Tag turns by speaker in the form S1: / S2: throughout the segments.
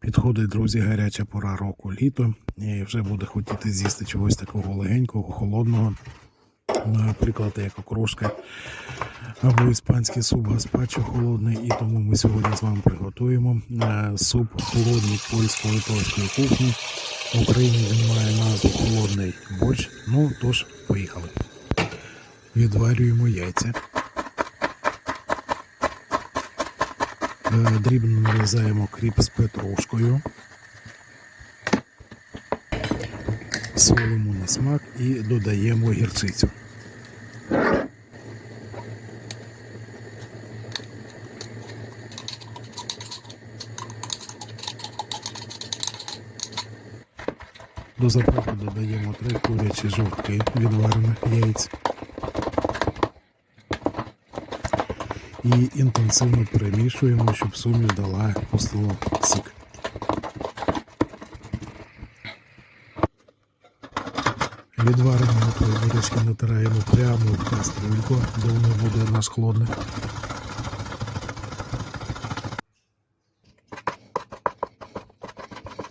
S1: Підходить, друзі, гаряча пора року літо, і вже буде хотіти з'їсти чогось такого легенького, холодного. Наприклад, як окрошка або іспанський суп гаспачо холодний. І тому ми сьогодні з вами приготуємо е, суп холодний польсько-литовської кухні. В Україні він має назву холодний борщ. Ну тож, поїхали. Відварюємо яйця. Дрібно нарізаємо кріп з петрушкою. Солимо на смак і додаємо гірчицю. До заправки додаємо три курячі жовтки відварених яєць. І інтенсивно перемішуємо, щоб суміш дала постило сік. Відварені готові натираємо прямо в кастрюльку, де воно буде наш холодний.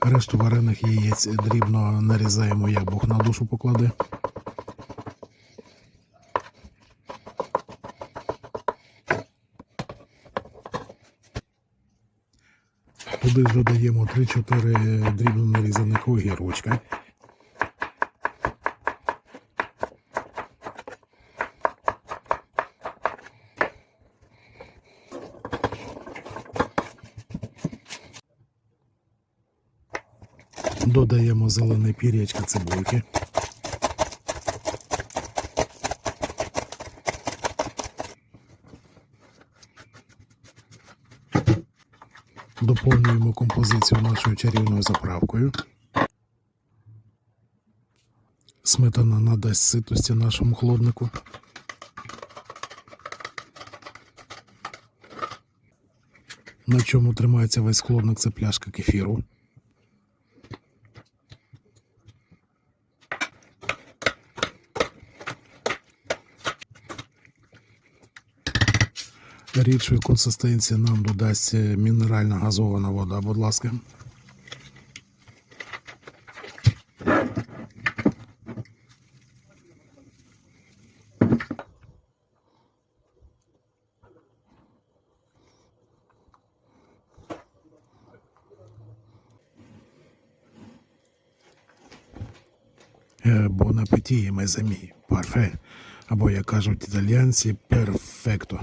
S1: Решту варених яєць дрібно нарізаємо, як Бог на душу покладе. Туди вже додаємо 3-4 дрібно нарізаних огірочка. Додаємо зелене пірячка цибульки. Доповнюємо композицію нашою чарівною заправкою. Сметана надасть ситості нашому хлобнику. На чому тримається весь хлопник це пляшка кефіру. Рідшої консистенції нам додасть мінеральна газована вода, будь ласка. Бон апетіє, мезамі, парфе. Або, як кажуть італіянці, перфекто.